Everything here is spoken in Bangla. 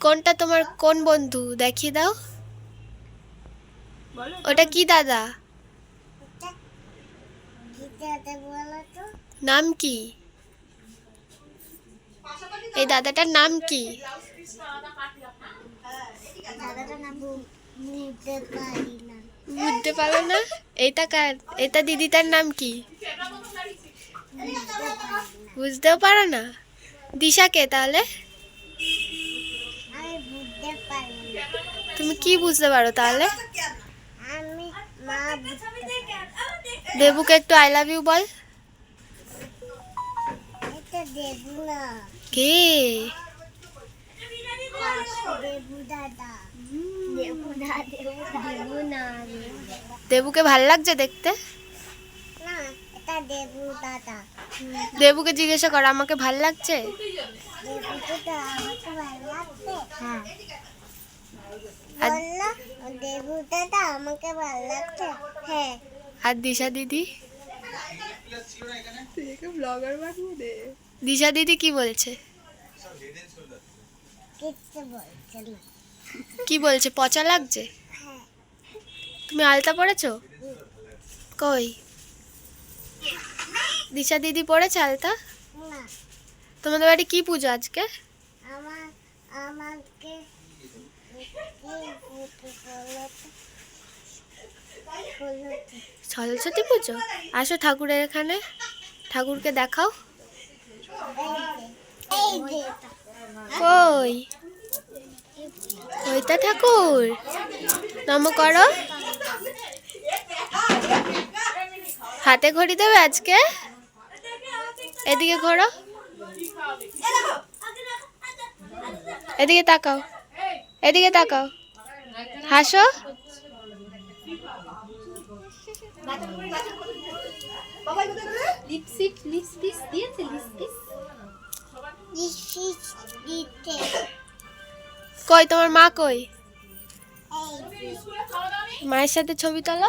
কোনটা তোমার কোন বন্ধু? দেখিয়ে দাও। ওটা কি দাদা? নাম কি? এই দাদাটার নাম কি? বুঝতে পারো না? এটা কার? এটা দিদিটার নাম কি? বুঝতেও পারো না? দিশা কে তাহলে তুমি কি বুঝতে পারো তাহলে? মা দেবুকে একটু আই লাভ ইউ বল। কে? দেবুকে ভালো লাগছে দেখতে? এটা দেবু দাদা। দেবুকে জিজ্ঞাসা করো আমাকে ভালো লাগছে? দেবু দাদা আমাকে ভালো লাগছে? হ্যাঁ। আর- দেবু দাদা আমাকে ভালো লাগছে? হ্যাঁ। আর দিশা দিদি? দিশা দিদি কি বলছে? কি বলছে? পচা লাগছে? হ্যাঁ। তুমি আলতা পড়েছো কই? দিশা দিদি পড়েছে আলতা? না। তোমাদের বাড়ি কি পুজো আজকে? আমার আমাকে। সরস্বতী পুজো? আসো ঠাকুরের এখানে। ঠাকুরকে দেখাও। কই? ওইটা ঠাকুর? নম করো। হাতে ঘড়ি দেবে আজকে? এদিকে ঘোরো। এদিকে তাকাও। এদিকে তাকাও। হাসো। লিপস্টিক লিপস্টিক দিয়েছে লিপস্টিক। লিপস্টিক দিতে। কই তোমার মা কই? মায়ের সাথে ছবি তোলো।